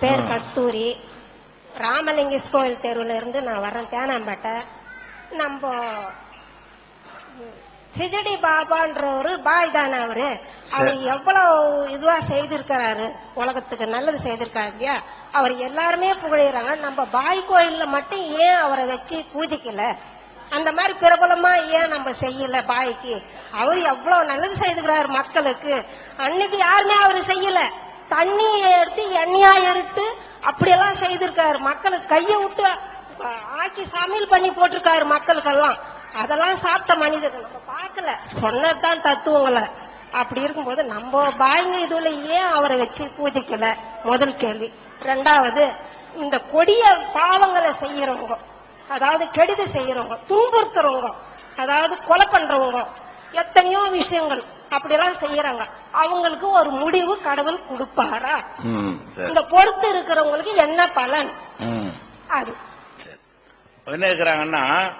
பேர் கஸ்தூரி. ராமலிங்கஸ் கோயில் தெருவுல இருந்து நான் வரேன் தேனாம்பேட்டை. நம்ம ம், சிதடி பாபான்றவரு பாய் தானே அவரு. அவர் எவ்வளவு இதுவா செய்திருக்கிறாரு. உலகத்துக்கு நல்லது செய்திருக்காரு இல்லையா? அவர் எல்லாருமே புகழறாங்க. நம்ம பாய் கோயில்ல மட்டும் ஏன் அவரை வச்சு பூஜிக்கல? அந்த மாதிரி பிரபலமா ஏன் நம்ம செய்யல பாய்க்கு? அவர் எவ்வளவு நல்லது செய்திருக்கிறாரு மக்களுக்கு. அன்னைக்கு யாருமே அவரு செய்யல. தண்ணியை எடுத்து எண்ணெயா எடுத்து அப்படியெல்லாம் செய்திருக்காரு. மக்களுக்கு கையை விட்டு ஆக்கி சமையல் பண்ணி போட்டிருக்காரு மக்களுக்கெல்லாம். அதெல்லாம் சாப்பிட்ட மனிதர்கள். நம்ம பார்க்கல. சொன்னதுதான் தத்துவங்களை. அப்படி இருக்கும்போது நம்ம பாய்ங்க இதுல ஏன் அவரை வச்சு பூஜைக்கல? முதல் கேள்வி. ரெண்டாவது இந்த கொடிய பாவங்களை செய்யறவங்க அதாவது கெடுதி செய்யறவங்க துன்புறுத்துறவங்க அதாவது கொலை பண்றவங்க எத்தனையோ விஷயங்கள் அப்படியெல்லாம் செய்யறாங்க. அவங்களுக்கு ஒரு முடிவு கடவுள் கொடுப்பாரா? இந்த பொறுத்து இருக்கிறவங்களுக்கு என்ன பலன்? அது. என்ன இருக்கிறாங்கன்னா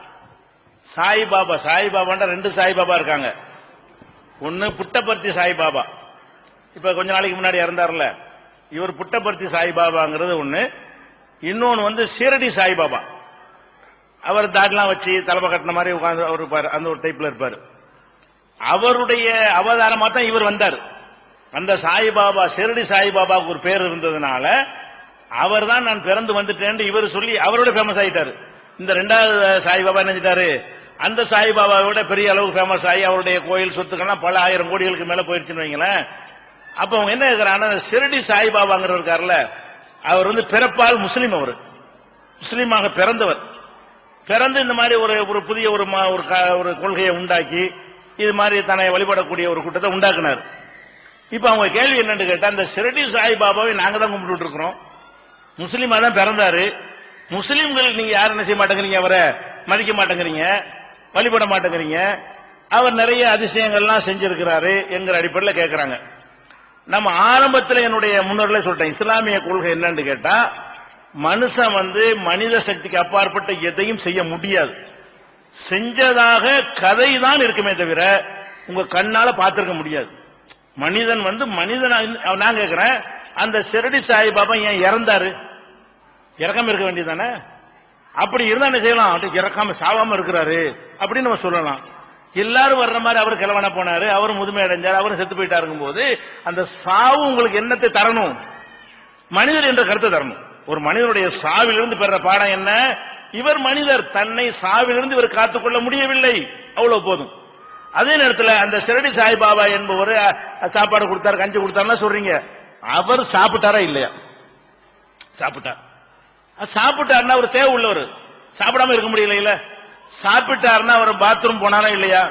சாய்பாபா சாய்பாபான்ற ரெண்டு சாய்பாபா இருக்காங்க. ஒன்னு புட்டபர்த்தி சாய்பாபா. இப்ப கொஞ்ச நாளைக்கு முன்னாடி இறந்தார்ல. இவர் புட்டபர்த்தி சாய்பாபாங்கிறது ஒண்ணு. இன்னொன்னு வந்து ஷீரடி சாய்பாபா. அவர் தாட்லாம் வச்சு தலைமை கட்டின மாதிரி உட்கார்ந்து அவர் இருப்பாரு. அந்த ஒரு டைப்ல இருப்பாரு. அவருடைய அவதாரமா தான் இவர் வந்தார். அந்த சாய்பாபா ஷிரடி சாய்பாபாவுக்கு ஒரு பேர் இருந்ததுனால அவர் தான் நான் பிறந்து வந்துட்டேன் இவர் சொல்லி அவரோட ஃபேமஸ் ஆயிட்டாரு. இந்த ரெண்டாவது சாய்பாபா என்ன அந்த சாய்பாபாவை விட பெரிய அளவுக்கு ஃபேமஸ் ஆகி அவருடைய கோயில் சொத்துக்கள்லாம் பல ஆயிரம் கோடிகளுக்கு மேல போயிருச்சுன்னு வைங்களேன். அப்ப அவங்க என்ன இருக்கிறாங்கன்னா ஷிரடி சாய்பாபாங்கிற இருக்காருல்ல அவர் வந்து பிறப்பால் முஸ்லீம் அவர். முஸ்லீமாக பிறந்தவர். பிறந்து இந்த மாதிரி ஒரு ஒரு புதிய ஒரு மா- ஒரு க- ஒரு கொள்கையை உண்டாக்கி இது மாதிரி தன்னை வழிபடக்கூடிய ஒரு கூட்டத்தை உண்டாக்குனார். இப்ப அவங்க கேள்வி என்னன்னு கேட்டா அந்த ஷிரடி சாய்பாபாவை நாங்க தான் கும்பிட்டு இருக்கிறோம். முஸ்லீமா தான் பிறந்தாரு. முஸ்லீம்கள் நீங்க யாரும் என்ன செய்ய மாட்டேங்கிறீங்க அவரை? மதிக்க மாட்டேங்கிறீங்க. வழிபட மாட்டேங்கிறீங்க. அவர் நிறைய அதிசயங்கள்லாம் செஞ்சிருக்கிறாரு என்கிற அடிப்படையில் கேட்கிறாங்க நம்ம ஆரம்பத்தில் என்னுடைய முன்னோர்களே சொல்லிட்டேன் இஸ்லாமிய கொள்கை என்னன்னு கேட்டா மனுஷன் வந்து மனித சக்திக்கு அப்பாற்பட்ட எதையும் செய்ய முடியாது. செஞ்சதாக கதை தான் இருக்குமே தவிர உங்க கண்ணால பார்த்திருக்க முடியாது. மனிதன் வந்து மனிதன் நான் கேட்கிறேன் அந்த சிரடி சாய்பாபா ஏன் இறந்தாரு? இறக்காம இருக்க வேண்டியதானே அப்படி இருந்தா என்ன செய்யலாம்? இறக்காம சாவாம இருக்கிறாரு அப்படின்னு நம்ம சொல்லலாம். எல்லாரும் வர்ற மாதிரி அவர் கிழவன போனாரு அவரும் முதுமை அடைஞ்சார் அவரும் செத்து போயிட்டாருங்கும் போது அந்த சாவு உங்களுக்கு என்னத்தை தரணும்? மனிதர் என்ற கருத்தை தரணும். ஒரு மனிதனுடைய சாவிலிருந்து பெற பாடம் என்ன? இவர் மனிதர். தன்னை சாவிலிருந்து இவர் காத்துக்கொள்ள முடியவில்லை. அவ்வளவு போதும். அதே நேரத்தில் அந்த சிரடி சாய்பாபா என்பவர் சாப்பாடு கொடுத்தாரு கஞ்சி கொடுத்தாருன்னா சொல்றீங்க. அவர் சாப்பிட்டாரா இல்லையா? சாப்பிட்டார். சாப்பிட்டாருன்னா அவர் தேவை உள்ளவர் சாப்பிடாம இருக்க முடியல இல்ல. சாப்பிட்டாருன்னா அவர் பாத்ரூம் போனாரா இல்லையா?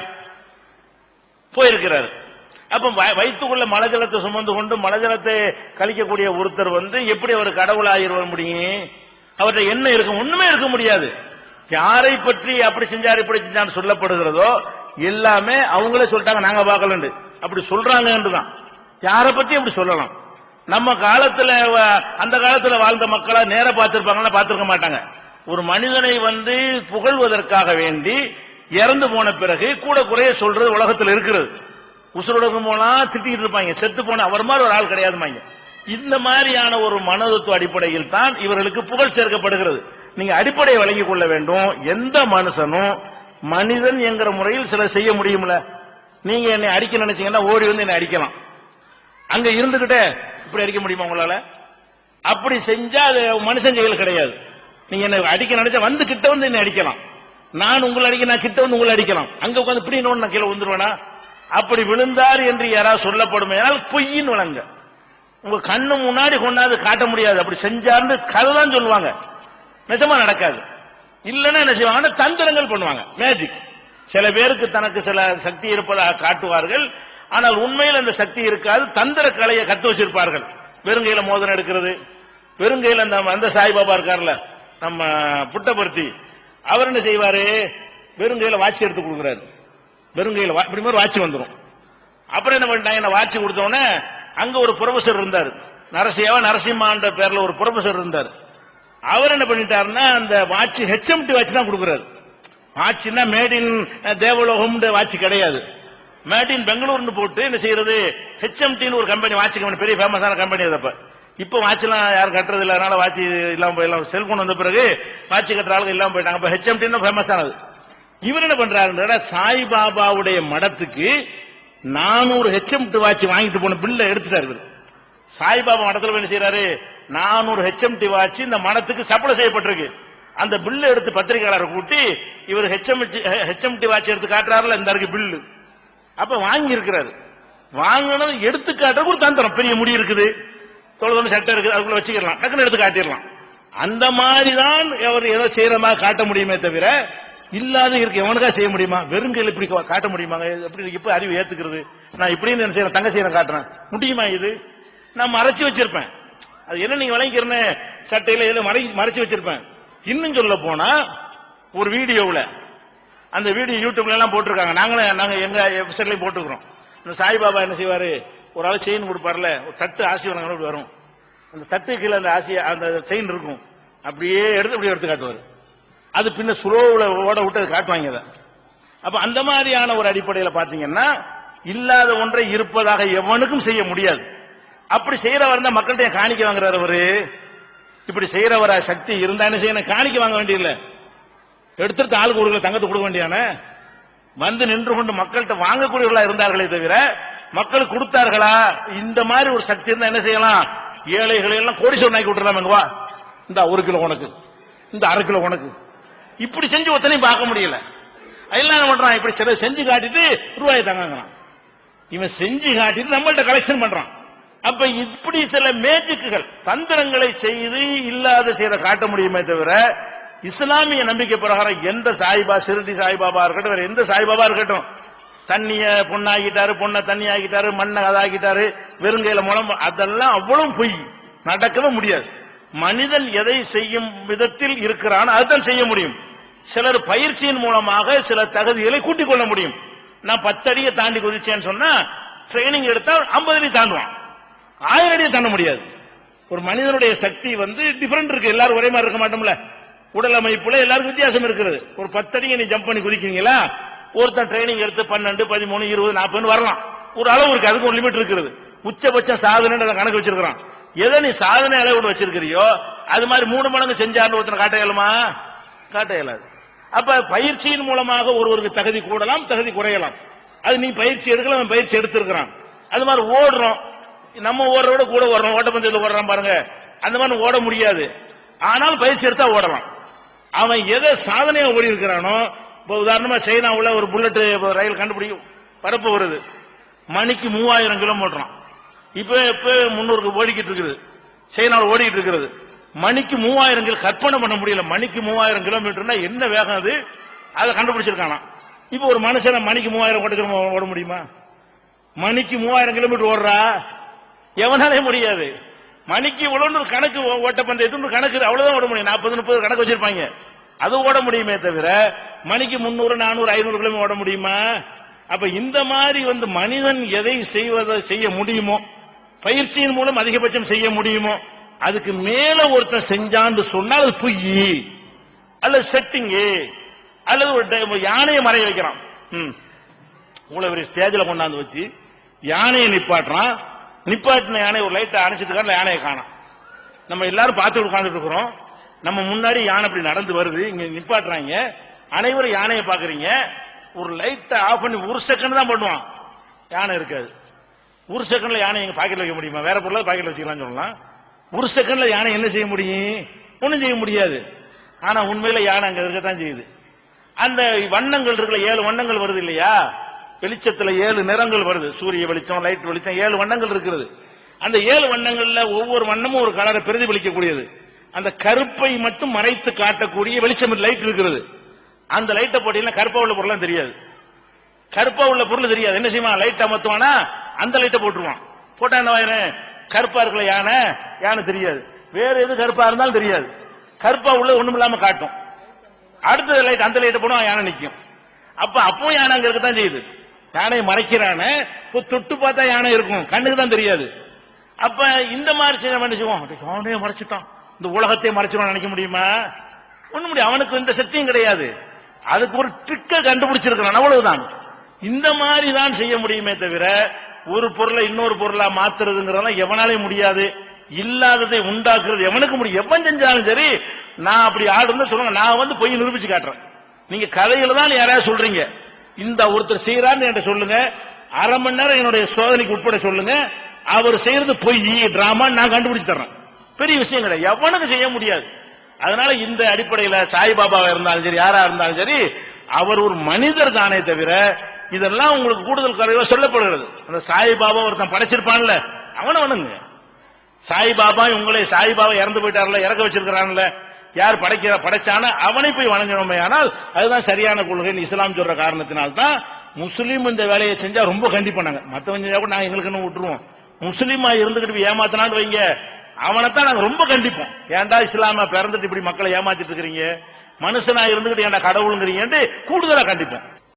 போயிருக்கிறாரு. அப்ப வ- மலஜலத்தை சுமந்து கொண்டு மலஜலத்தை கழிக்கக்கூடிய ஒருத்தர் வந்து எப்படி அவர் கடவுளாகிருவ முடியும்? அவர்கிட்ட என்ன இருக்கும்? ஒண்ணுமே இருக்க முடியாது. யாரை பற்றி அப்படி செஞ்சார் இப்படி செஞ்சான்னு சொல்லப்படுகிறதோ எல்லாமே அவங்களே சொல்லிட்டாங்க நாங்க பார்க்கலண்டு அப்படி சொல்றாங்கன்றுதான் யாரை பத்தி அப்படி சொல்லலாம்? நம்ம காலத்துல வ- அந்த காலத்துல வாழ்ந்த மக்களா நேர பார்த்திருப்பாங்களா பார்த்திருக்க மாட்டாங்க. ஒரு மனிதனை வந்து புகழ்வதற்காக வேண்டி இறந்து போன பிறகு கூட குறைய சொல்றது உலகத்தில் இருக்கிறது. உசுரோடகம் போனா திட்டிக்கிட்டு இருப்பாங்க. செத்து போன அவர் மாதிரி ஒரு ஆள் கிடையாதுமாங்க இந்த மாதிரியான ஒரு மனதத்துவ அடிப்படையில் தான் இவர்களுக்கு புகழ் சேர்க்கப்படுகிறது. நீங்க அடிப்படையை வழங்கிக் கொள்ள வேண்டும். எந்த மனுஷனும் மனிதன் என்கிற முறையில் சில செய்ய முடியும்ல? நீங்க என்னை அடிக்க நினைச்சீங்கன்னா ஓடி வந்து என்னை அடிக்கலாம். அங்க இருந்துகிட்டே இப்படி அடிக்க முடியுமா உங்களால? அப்படி செஞ்சா அது மனுஷன் செயல் கிடையாது. நீங்க என்ன அடிக்க நினைச்சா வந்து கிட்ட வந்து என்ன அடிக்கலாம். நான் உங்களை அடிக்க நான் கிட்ட வந்து உங்களை அடிக்கலாம். அங்க உட்காந்து இப்படி நான் கீழே வந்துருவேனா அப்படி விழுந்தார் என்று யாராவது சொல்லப்படுமே பொய்யின் வழங்க உங்க கண்ணு முன்னாடி கொண்டாந்து காட்ட முடியாது. அப்படி செஞ்சார்னு கதை தான் சொல்லுவாங்க. நிஜமா நடக்காது. இல்லைன்னா என்ன செய்வாங்கன்னா தந்திரங்கள் பண்ணுவாங்க. மேஜிக் சில பேருக்கு தனக்கு சில சக்தி இருப்பதாக காட்டுவார்கள். ஆனால் உண்மையில் அந்த சக்தி இருக்காது. தந்திர கலையை கத்து வச்சிருப்பார்கள். வெறுங்கையில மோதனம் எடுக்கிறது. வெறுங்கையில அந்த அந்த சாய்பாபா இருக்கார்ல நம்ம புட்டபர்த்தி. அவர் என்ன செய்வாரு? வெறுங்கையில வாட்சி எடுத்து கொடுக்குறாரு. வெறுங்கையில இப்படி மாதிரி வாட்சி வந்துடும் அப்புறம் என்ன பண்ணிட்டாங்க? என்ன வாட்சி கொடுத்த அங்க ஒரு ப்ரொஃபசர் இருந்தார். நரசியாவா நரசிம்மான்ற பேர்ல ஒரு ப்ரொஃபசர் இருந்தார். அவர் என்ன பண்ணிட்டாருன்னா அந்த வாட்ச் ஹெச்எம்டி வாட்ச் தான் கொடுக்குறாரு. வாட்ச்னா மேட் இன் தேவலோகம் வாட்ச் கிடையாது. மேட் இன் பெங்களூர்னு போட்டு என்ன செய்யறது? ஹெச்எம்டின்னு ஒரு கம்பெனி வாட்ச் கம்பெனி பெரிய ஃபேமஸான கம்பெனி அதப்ப இப்போ வாட்ச்லாம் யாரும் கட்டுறது இல்ல அதனால வாட்ச் இல்லாம போயிடலாம். செல்போன் வந்த பிறகு வாட்ச் கட்டுற ஆளுங்க இல்லாம போயிட்டாங்க. இப்ப ஹெச்எம்டி தான் ஃபேமஸ் ஆனது. இவர் என்ன பண்றாருன்னா சாய்பாபாவுடைய மடத்துக்கு நானூறு ஹெச்எம்டி வாட்ச் வாங்கிட்டு போன பில்ல எடுத்துட்டாரு சாய்பாபா மடத்துல போய் என்ன செய்யறாரு நானூறு ஹெச்எம்டி வாட்ச் இந்த மடத்துக்கு சப்ளை செய்யப்பட்டிருக்கு. அந்த பில் எடுத்து பத்திரிகையாளரை கூட்டி இவர் ஹெச்எம் ஹெச்எம்டி வாட்ச் எடுத்து காட்டுறாருல இந்த இருக்கு பில்லு. அப்ப வாங்கி இருக்கிறாரு வாங்கினது எடுத்து காட்டுறது ஒரு தந்திரம். பெரிய முடி இருக்குது தொழுதொன்று சட்டை இருக்குது அதுக்குள்ள வச்சுக்கலாம் டக்குன்னு எடுத்து காட்டிடலாம். அந்த மாதிரி தான் அவர் ஏதோ செய்யற மாதிரி காட்ட முடியுமே தவிர இல்லாத இருக்கு எவனுக்கா செய்ய முடியுமா? வெறும் கையில் இப்படி காட்ட முடியுமா எப்படி இப்ப அறிவு ஏத்துக்கிறது? நான் இப்படின்னு என்ன செய்யறேன் தங்க செய்யறேன் காட்டுறேன். முடியுமா இது? நான் மறைச்சு வச்சிருப்பேன். அது என்ன நீங்க விளங்கிறன்னு சட்டையில எதுவும் மறைச்சு வச்சிருப்பேன். இன்னும் சொல்ல போனா ஒரு வீடியோவில் அந்த வீடியோ யூடியூப்ல எல்லாம் போட்டிருக்காங்க. நாங்களும் நாங்க எங்க வெப்சைட்லயும் போட்டுக்கிறோம். இந்த சாய்பாபா என்ன செய்வாரு? ஒரு ஆள் செயின் கொடுப்பார்ல ஒரு தட்டு ஆசி வணங்க அப்படி வரும். அந்த தட்டு கீழே அந்த ஆசி அந்த செயின் இருக்கும். அப்படியே எடுத்து அப்படியே எடுத்து காட்டுவாரு. அது பின்ன ஸ்லோவில் ஓட விட்டு அதை காட்டுவாங்க அதை. அப்ப அந்த மாதிரியான ஒரு அடிப்படையில் பாத்தீங்கன்னா இல்லாத ஒன்றை இருப்பதாக எவனுக்கும் செய்ய முடியாது. அப்படி செய்யறவர் தான் மக்கள்கிட்ட ஏன் காணிக்க வாங்குறாரு அவரு. இப்படி செய்யறவரா சக்தி இருந்தா என்ன செய்யணும் காணிக்க வாங்க வேண்டியதில்லை. எடுத்துட்டு ஆளுக்கு ஒரு கிலோ தங்கத்தை கொடுக்க வேண்டியானே வந்து நின்று கொண்டு மக்கள்கிட்ட வாங்கக்கூடியவர்களா இருந்தார்களே தவிர மக்கள் கொடுத்தார்களா? இந்த மாதிரி ஒரு சக்தி இருந்தா என்ன செய்யலாம்? ஏழைகளை எல்லாம் கோடீஸ்வரன் ஆக்கி விட்டுறலாம் வா. இந்த ஒரு கிலோ உனக்கு. இந்த அரை கிலோ உனக்கு. இப்படி செஞ்சு ஒத்தனையும் பார்க்க முடியல. அதெல்லாம் என்ன பண்றான்? இப்படி சில செஞ்சு காட்டிட்டு ரூபாயை தங்காங்கிறான் இவன் செஞ்சு காட்டிட்டு நம்மள்ட்ட கலெக்ஷன் பண்றான். அப்ப இப்படி சில மேஜிக்குகள் தந்திரங்களை செய்து இல்லாத செய்த காட்ட முடியுமே தவிர இஸ்லாமிய நம்பிக்கை பிரகாரம் எந்த சாய்பா சிறுடி சாய்பாபா இருக்கட்டும் வேற எந்த சாய்பாபா இருக்கட்டும். தண்ணிய பொண்ணாக்கிட்டாரு பொண்ணை தண்ணி ஆக்கிட்டாரு மண்ணை அதாக்கிட்டாரு வெறுங்கையில மூலம் அதெல்லாம் அவ்வளவு பொய். நடக்கவே முடியாது. மனிதன் எதை செய்யும் விதத்தில் இருக்கிறான் அதுதான் செய்ய முடியும். சிலர் பயிற்சியின் மூலமாக சில தகுதிகளை கூட்டிக் கொள்ள முடியும். நான் பத்து அடியை தாண்டி குதிச்சேன்னு சொன்னா ட்ரைனிங் எடுத்தால் ஐம்பது அடி தாண்டுவான். ஆயிரம் அடியை தாண்ட முடியாது. ஒரு மனிதனுடைய சக்தி வந்து டிஃபரெண்ட் இருக்கு. எல்லாரும் ஒரே மாதிரி இருக்க மாட்டோம்ல. உடல் அமைப்புல எல்லாருக்கும் வித்தியாசம் இருக்கிறது ஒரு பத்தடியை நீ ஜம்ப் பண்ணி குதிக்கிறீங்களா? ஒருத்தன் ட்ரைனிங் எடுத்து பன்னெண்டு பதிமூணு இருபது நாற்பது வரலாம். ஒரு அளவு இருக்கு. அதுக்கு ஒரு லிமிட் இருக்குது. உச்சபட்ச சாதனை அதை கணக்கு வச்சிருக்கிறான். எதை நீ சாதனை அளவு வச்சிருக்கிறியோ அது மாதிரி மூணு மடங்கு செஞ்சாருன்னு ஒருத்தனை காட்ட இயலுமா? காட்ட இயலாது. அப்ப பயிற்சியின் மூலமாக ஒருவருக்கு தகுதி கூடலாம் தகுதி குறையலாம். அது நீ பயிற்சி எடுக்கல அவன் பயிற்சி எடுத்திருக்கிறான். அது மாதிரி ஓடுறோம். நம்ம ஓடுறோட கூட ஓடுறோம். ஓட்டப்பந்தயத்தில் ஓடுறான் பாருங்க. அந்த மாதிரி ஓட முடியாது. ஆனால் பயிற்சி எடுத்தா ஓடலாம். அவன் எதை சாதனையா ஓடி இருக்கிறானோ இப்போ உதாரணமா சைனாவுல ஒரு புல்லட் ரயில் கண்டுபிடிக்கும் பரப்பு வருது. மணிக்கு மூவாயிரம் கிலோமீட்டர் இப்ப இப்ப முன்னூறுக்கு ஓடிக்கிட்டு இருக்குது. சைனாவில் ஓடிக்கிட்டு இருக்கிறது. மணிக்கு மூவாயிரம் கிலோ கற்பனை பண்ண முடியல. மணிக்கு மூவாயிரம் கிலோமீட்டர்னா என்ன வேகம் அது? அதை கண்டுபிடிச்சிருக்கானா இப்ப ஒரு மனுஷனை மணிக்கு மூவாயிரம் ஓட்ட ஓட முடியுமா? மணிக்கு மூவாயிரம் கிலோமீட்டர் ஓடுறா? எவனாலே முடியாது. மணிக்கு இவ்வளவு கணக்கு ஓ- ஓட்டப்பந்தயத்துக்கு கணக்கு? அவ்வளவுதான் ஓட முடியும். நாற்பது முப்பது கணக்கு வச்சிருப்பாங்க. அது ஓட முடியுமே தவிர மணிக்கு முன்னூறு நானூறு ஐநூறு கிலோமீட்டர் ஓட முடியுமா? அப்ப இந்த மாதிரி வந்து மனிதன் எதை செய்வதை செய்ய முடியுமோ? பயிற்சியின் மூலம் அதிகபட்சம் செய்ய முடியுமோ? அதுக்கு மேல ஒருத்தன் செஞ்சான்னு சொன்னால் அது பொய் அல்லது செட்டிங்கு அல்லது ஒரு யானையை மறைய வைக்கிறான். ம். இவ்வளவு பெரிய ஸ்டேஜில் கொண்டாந்து வச்சு யானையை நிப்பாட்டுறான். நிப்பாட்டின யானை ஒரு லைட்டை அணைச்சிட்டு யானையை காணும் நம்ம எல்லாரும் பார்த்து உட்காந்துட்டு இருக்கிறோம். நம்ம முன்னாடி யானை அப்படி நடந்து வருது இங்க நிப்பாட்டுறாங்க. அனைவரும் யானையை பாக்குறீங்க ஒரு லைட்டை ஆஃப் பண்ணி ஒரு செகண்ட் தான் பண்ணுவான். யானை இருக்காது. ஒரு செகண்ட்ல யானை எங்க பாக்கெட்ல வைக்க முடியுமா? வேற பொருளாவது பாக்கெட்ல வச்சுக்கலாம் சொல்லலாம். ஒரு செகண்ட்ல யானை என்ன செய்ய முடியும்? ஒன்றும் செய்ய முடியாது. ஆனா உண்மையில யானை அங்க இருக்கத்தான் செய்யுது. அந்த வண்ணங்கள் இருக்குல்ல ஏழு வண்ணங்கள் வருது இல்லையா? வெளிச்சத்துல ஏழு நிறங்கள் வருது. சூரிய வெளிச்சம் லைட் வெளிச்சம் ஏழு வண்ணங்கள் இருக்கிறது. அந்த ஏழு வண்ணங்கள்ல ஒவ்வொரு வண்ணமும் ஒரு கலரை பிரதிபலிக்கக்கூடியது. அந்த கருப்பை மட்டும் மறைத்து காட்டக்கூடிய வெளிச்சம் லைட் இருக்கிறது. அந்த லைட்டை போட்டீங்கன்னா கருப்பா உள்ள பொருளாம் தெரியாது. கருப்பா உள்ள பொருள் தெரியாது. என்ன செய்வான்? லைட் அமர்த்துவானா அந்த லைட்டை போட்டுருவான். போட்டா என்ன கருப்பா இருக்கல யானை யானை தெரியாது. வேற எது கருப்பா இருந்தாலும் தெரியாது. கருப்பா உள்ள ஒண்ணும் இல்லாம காட்டும். அடுத்த லைட் அந்த லைட்டை போனா யானை நிக்கும். அப்ப அப்பவும் யானை அங்க இருக்கத்தான் செய்யுது. யானையை மறைக்கிறானே இப்போ தொட்டு பார்த்தா யானை இருக்கும். கண்ணுக்கு தான் தெரியாது. அப்ப இந்த மாதிரி செய்ய என்ன செய்வோம். யானையை மறைச்சிட்டான். இந்த உலகத்தை மறைச்சிடும் நினைக்க முடியுமா? ஒண்ணு முடியும் அவனுக்கு இந்த சக்தியும் கிடையாது. அதுக்கு ஒரு ட்ரிக்க கண்டுபிடிச்சிருக்கிறான். அவ்வளவுதான். இந்த மாதிரி தான் செய்ய முடியுமே தவிர ஒரு பொருளை இன்னொரு பொருளா மாத்துறதுங்கிறதெல்லாம் எவனாலே முடியாது. இல்லாததை உண்டாக்குறது எவனுக்கு முடியும் எவன் செஞ்சாலும் சரி நான் அப்படி ஆடுன்னு சொல்லுங்க நான் வந்து போய் நிரூபிச்சு காட்டுறேன். நீங்க கதைகளை தான் யாராவது சொல்றீங்க. இந்த ஒருத்தர் செய்யறான்னு என்கிட்ட சொல்லுங்க. அரை மணி நேரம் என்னுடைய சோதனைக்கு உட்பட சொல்லுங்க. அவர் செய்யறது பொய் டிராமா நான் கண்டுபிடிச்சு தர்றேன். பெரிய விஷயம் கிடையாது. எவனுக்கு செய்ய முடியாது. அதனால இந்த அடிப்படையில சாய்பாபாவா இருந்தாலும் சரி யாரா இருந்தாலும் சரி அவர் ஒரு மனிதர் தானே தவிர இதெல்லாம் உங்களுக்கு கூடுதல் குறைவா சொல்லப்படுகிறது. அந்த சாய்பாபா ஒருத்தன் படைச்சிருப்பான்ல அவனை வணங்குங்க. சாய்பாபா உங்களை சாய்பாபா இறந்து போயிட்டார்ல இறக்க வச்சிருக்கிறான்ல யார் படைக்கிற படைச்சான அவனை போய் வணங்கணுமே. ஆனால் அதுதான் சரியான கொள்கைன்னு இஸ்லாம் சொல்ற காரணத்தினால்தான் முஸ்லீம் இந்த வேலையை செஞ்சா ரொம்ப கண்டிப்பானாங்க. மத்தவன் செஞ்சா கூட நாங்க எங்களுக்கு விட்டுருவோம். முஸ்லீமா இருந்துகிட்டு ஏமாத்தினான்னு வைங்க. அவனைத்தான் நாங்க ரொம்ப கண்டிப்போம். ஏன்டா இஸ்லாம பிறந்துட்டு இப்படி மக்களை ஏமாத்திட்டு இருக்கிறீங்க? மனுஷனா இருந்துகிட்டு ஏன்டா கடவுளுங்கிறீங்கன்ட்டு கூடுதலா கண்டிப்போம்.